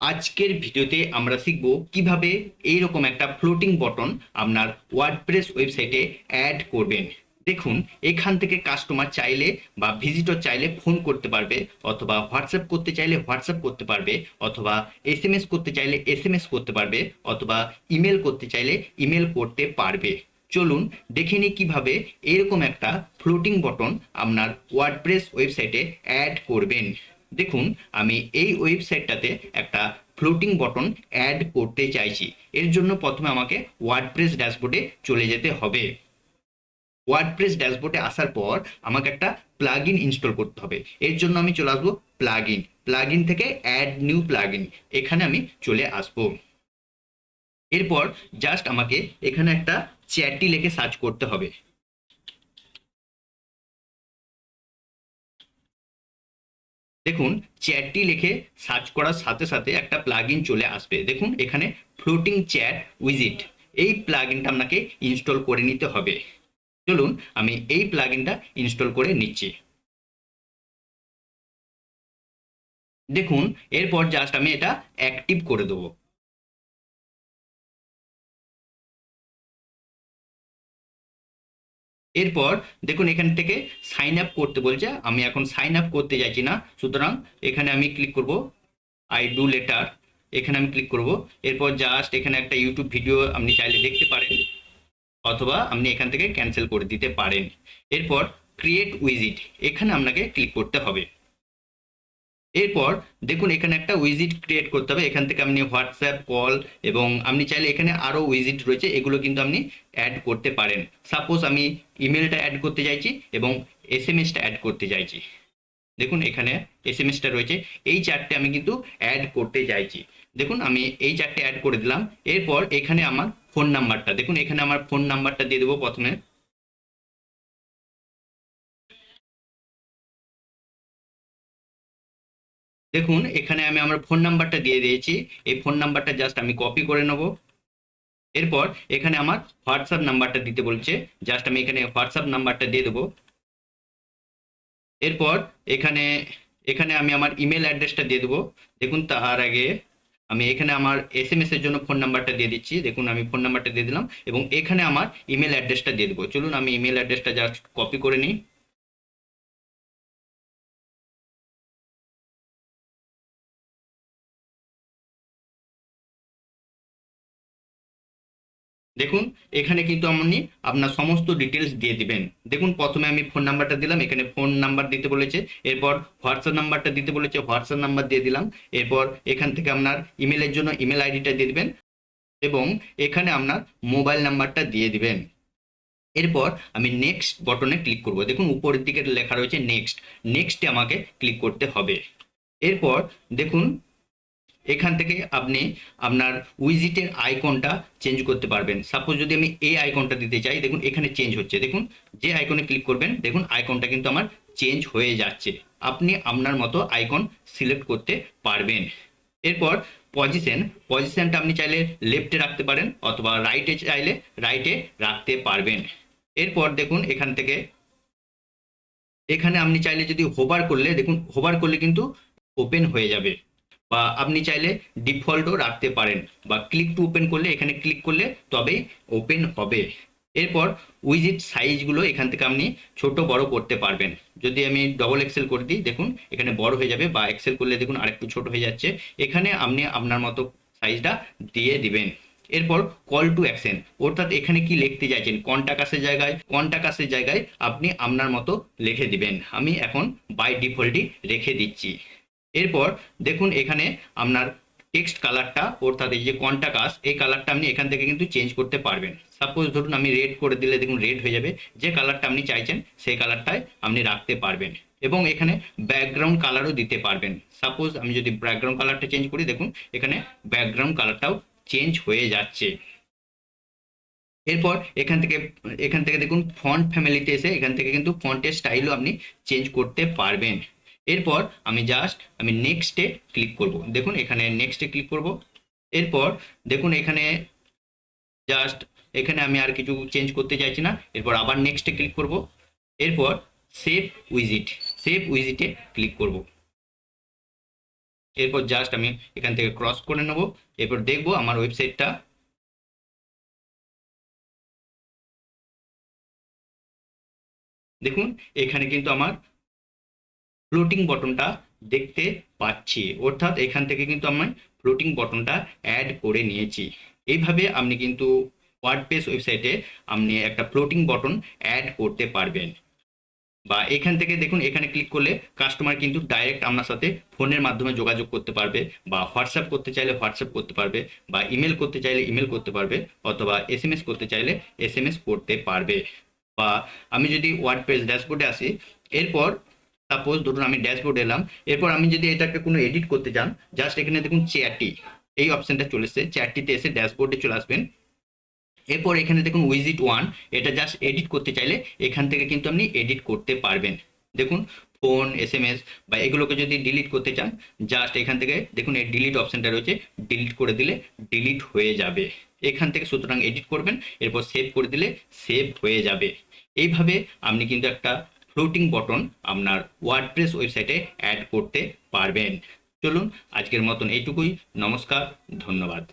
আজকের ভিডিওতে আমরা শিখব কীভাবে এইরকম একটা ফ্লোটিং বটন আপনার ওয়ার্ডপ্রেস ওয়েবসাইটে অ্যাড করবেন। দেখুন, এখান থেকে কাস্টমার চাইলে বা ভিজিটর চাইলে ফোন করতে পারবে, অথবা হোয়াটসঅ্যাপ করতে চাইলে হোয়াটসঅ্যাপ করতে পারবে, অথবা এসএমএস করতে চাইলে এসএমএস করতে পারবে, অথবা ইমেল করতে চাইলে ইমেল করতে পারবে। চলুন দেখে নিই কীভাবে এরকম একটা ফ্লোটিং বটন আপনার ওয়ার্ডপ্রেস ওয়েবসাইটে অ্যাড করবেন। দেখুন, আমি এই ওয়েবসাইটটাতে একটা ফ্লোটিং বটন অ্যাড করতে চাইছি। এর জন্য প্রথমে আমাকে ওয়ার্ডপ্রেস ড্যাশবোর্ডে চলে যেতে হবে। ওয়ার্ডপ্রেস ড্যাশবোর্ডে আসার পর আমাকে একটা প্লাগ ইন ইনস্টল করতে হবে। এর জন্য আমি চলে আসব প্লাগ ইন প্লাগ ইন থেকে অ্যাড নিউ প্লাগ ইন এখানে আমি চলে আসব। এরপর জাস্ট আমাকে এখানে একটা চ্যাটটি লিখে সার্চ করতে হবে। দেখুন চ্যাটটি লিখে সার্চ করার সাথে সাথে একটা প্লাগইন চলে আসবে। দেখুন, এখানে ফ্লোটিং চ্যাট উইজিট এই প্লাগইনটা আপনাকে ইনস্টল করে নিতে হবে। চলুন, আমি এই প্লাগইনটা ইনস্টল করে নিচ্ছি। দেখুন, এরপর জাস্ট আমি এটা অ্যাক্টিভ করে দেবো। এরপর দেখুন এখান থেকে সাইন আপ করতে বলছে, আমি এখন সাইন আপ করতে যাচ্ছি না, সুতরাং এখানে আমি ক্লিক করব আই ডু লেটার এখানে আমি ক্লিক করব, এরপর জাস্ট এখানে একটা ইউটিউব ভিডিও আপনি চাইলে দেখতে পারেন, অথবা আপনি এখান থেকে ক্যান্সেল করে দিতে পারেন। এরপর ক্রিয়েট উইজিট এখানে আপনাকে ক্লিক করতে হবে। এরপর দেখুন, এখানে একটা উইজিট ক্রিয়েট করতে হবে। এখান থেকে আপনি হোয়াটসঅ্যাপ কল এবং আপনি চাইলে এখানে আরও উইজিট রয়েছে। এগুলো কিন্তু আপনি অ্যাড করতে পারেন। সাপোজ আমি ইমেলটা অ্যাড করতে চাইছি এবং এস এম এসটা অ্যাড করতে চাইছি। দেখুন, এখানে এস এম এসটা রয়েছে। এই চারটে আমি কিন্তু অ্যাড করতে চাইছি। দেখুন, আমি এই চারটে অ্যাড করে দিলাম। এরপর এখানে আমার ফোন নাম্বারটা দেখুন, এখানে আমার ফোন নাম্বারটা দিয়ে দেবো প্রথমে। দেখুন, এখানে আমি আমার ফোন নাম্বারটা দিয়ে দিয়েছি। এই ফোন নাম্বারটা জাস্ট আমি কপি করে নেব। এরপর এখানে আমার হোয়াটসঅ্যাপ নাম্বারটা দিতে বলছে। জাস্ট আমি এখানে হোয়াটসঅ্যাপ নাম্বারটা দিয়ে দেবো। এরপর এখানে এখানে আমি আমার ইমেল অ্যাড্রেসটা দিয়ে দেবো। দেখুন, তার আগে আমি এখানে আমার এস এম এর জন্য ফোন নাম্বারটা দিয়ে দিচ্ছি। দেখুন, আমি ফোন নাম্বারটা দিয়ে দিলাম এবং এখানে আমার ইমেল অ্যাড্রেসটা দিয়ে দেবো। চলুন, আমি ইমেল অ্যাড্রেসটা জাস্ট কপি করে নিই। দেখুন, এখানে কিন্তু আপনি আপনার সমস্ত ডিটেলস দিয়ে দিবেন। দেখুন, প্রথমে আমি ফোন নাম্বারটা দিলাম, এখানে ফোন নাম্বার দিতে বলেছে, এরপর হোয়াটসঅ্যাপ নাম্বারটা দিতে বলেছে হোয়াটসঅ্যাপ নাম্বার দিয়ে দিলাম, এরপর এখান থেকে আপনার ইমেলের জন্য ইমেল আইডিটা দিয়ে দিবেন, এবং এখানে আপনার মোবাইল নাম্বারটা দিয়ে দিবেন। এরপর আমি নেক্সট বটনে ক্লিক করব। দেখুন, উপরের দিকে লেখা রয়েছে নেক্সট নেক্সটে আমাকে ক্লিক করতে হবে। এরপর দেখুন এখান থেকে আপনি আপনার উইজিটের আইকনটা চেঞ্জ করতে পারবেন। সাপোজ যদি আমি এই আইকনটা দিতে চাই, দেখুন এখানে চেঞ্জ হচ্ছে। দেখুন, যে আইকনে ক্লিক করবেন, দেখুন আইকনটা কিন্তু আমার চেঞ্জ হয়ে যাচ্ছে। আপনি আপনার মতো আইকন সিলেক্ট করতে পারবেন। এরপর পজিশন পজিশনটা আপনি চাইলে লেফটে রাখতে পারেন, অথবা রাইটে চাইলে রাইটে রাখতে পারবেন। এরপর দেখুন এখান থেকে, এখানে আপনি চাইলে যদি হোবার করলে, দেখুন হোবার করলে কিন্তু ওপেন হয়ে যাবে। বা আপনি চাইলে ডিফল্টও রাখতে পারেন বা ক্লিক টু ওপেন করলে, এখানে ক্লিক করলে তবেই ওপেন হবে। এরপর উইজিট সাইজগুলো এখান থেকে আপনি ছোট বড় করতে পারবেন। যদি আমি ডবল এক্সেল করে দিই, দেখুন এখানে বড় হয়ে যাবে বা এক্সেল করলে দেখুন আরেকটু ছোট হয়ে যাচ্ছে। এখানে আপনি আপনার মতো সাইজটা দিয়ে দিবেন। এরপর কল টু অ্যাকশন অর্থাৎ এখানে কি লিখতে চাইছেন? কন্টাকাসের জায়গায় কন্টাকাসের জায়গায় আপনি আপনার মতো লিখে দিবেন। আমি এখন বাই ডিফল্টই রেখে দিচ্ছি। এরপর দেখুন এখানে আপনার টেক্সট কালারটা অর্থাৎ এই যে কন্টাকাস এই কালারটা আপনি এখান থেকে কিন্তু চেঞ্জ করতে পারবেন। সাপোজ ধরুন আমি রেড করে দিলে দেখুন রেড হয়ে যাবে। যে কালারটা আপনি চাইছেন, সেই কালারটাই আপনি রাখতে পারবেন। এবং এখানে ব্যাকগ্রাউন্ড কালারও দিতে পারবেন। সাপোজ আমি যদি ব্যাকগ্রাউন্ড কালারটা চেঞ্জ করি, দেখুন এখানে ব্যাকগ্রাউন্ড কালারটাও চেঞ্জ হয়ে যাচ্ছে। এরপর এখান থেকে এখান থেকে দেখুন ফন্ট ফ্যামিলিতে এসে এখান থেকে কিন্তু ফন্টের স্টাইলও আপনি চেঞ্জ করতে পারবেন। এরপর আমি জাস্ট আমি নেক্সটে ক্লিক করব। দেখুন, এখানে নেক্সটে ক্লিক করব। এরপর দেখুন, এখানে জাস্ট এখানে আমি আর কিছু চেঞ্জ করতে চাইছি না। এরপর আবার নেক্সটে ক্লিক করব। এরপর সেভ উইজিট সেভ উইজিটে ক্লিক করব। এরপর জাস্ট আমি এখান থেকে ক্রস করে নেব। এরপর দেখব আমার ওয়েবসাইটটা দেখুন, এখানে কিন্তু আমার ফ্লোটিং বটনটা দেখতে পাচ্ছি। অর্থাৎ এখান থেকে কিন্তু আমি ফ্লোটিং বটনটা অ্যাড করে নিয়েছি। এইভাবে আপনি কিন্তু ওয়ার্ডপ্রেস ওয়েবসাইটে আপনি একটা ফ্লোটিং বটন অ্যাড করতে পারবেন। বা এখান থেকে দেখুন, এখানে ক্লিক করলে কাস্টমার কিন্তু ডাইরেক্ট আপনার সাথে ফোনের মাধ্যমে যোগাযোগ করতে পারবে বা হোয়াটসঅ্যাপ করতে চাইলে হোয়াটসঅ্যাপ করতে পারবে বা ইমেল করতে চাইলে ইমেল করতে পারবে অথবা এস এম এস করতে চাইলে এস এম এস করতে পারবে। বা আমি যদি ওয়ার্ডপ্রেস ড্যাশবোর্ডে আসি, এরপর সাপোজ ধরুন আমি ড্যাশবোর্ড এলাম, এরপর আমি যদি এটাকে কোনো এডিট করতে চান জাস্ট এখানে দেখুন চেয়ারটি এই অপশনটা চলে এসছে। চেয়ারটিতে এসে ড্যাশবোর্ডে চলে আসবেন। এরপর এখানে দেখুন উইজিট ওয়ান এটা জাস্ট এডিট করতে চাইলে এখান থেকে কিন্তু আপনি এডিট করতে পারবেন। দেখুন ফোন এস এম এস বা এগুলোকে যদি ডিলিট করতে চান জাস্ট এখান থেকে দেখুন এই ডিলিট অপশনটা রয়েছে ডিলিট করে দিলে ডিলিট হয়ে যাবে। এখান থেকে সুতরাং এডিট করবেন, এরপর সেভ করে দিলে সেভ হয়ে যাবে। এইভাবে আপনি কিন্তু একটা ফ্লোটিং বটন আপনার ওয়ার্ডপ্রেস ওয়েবসাইটে অ্যাড করতে পারবেন। চলুন আজকের মতন এইটুকুই। নমস্কার ধন্যবাদ।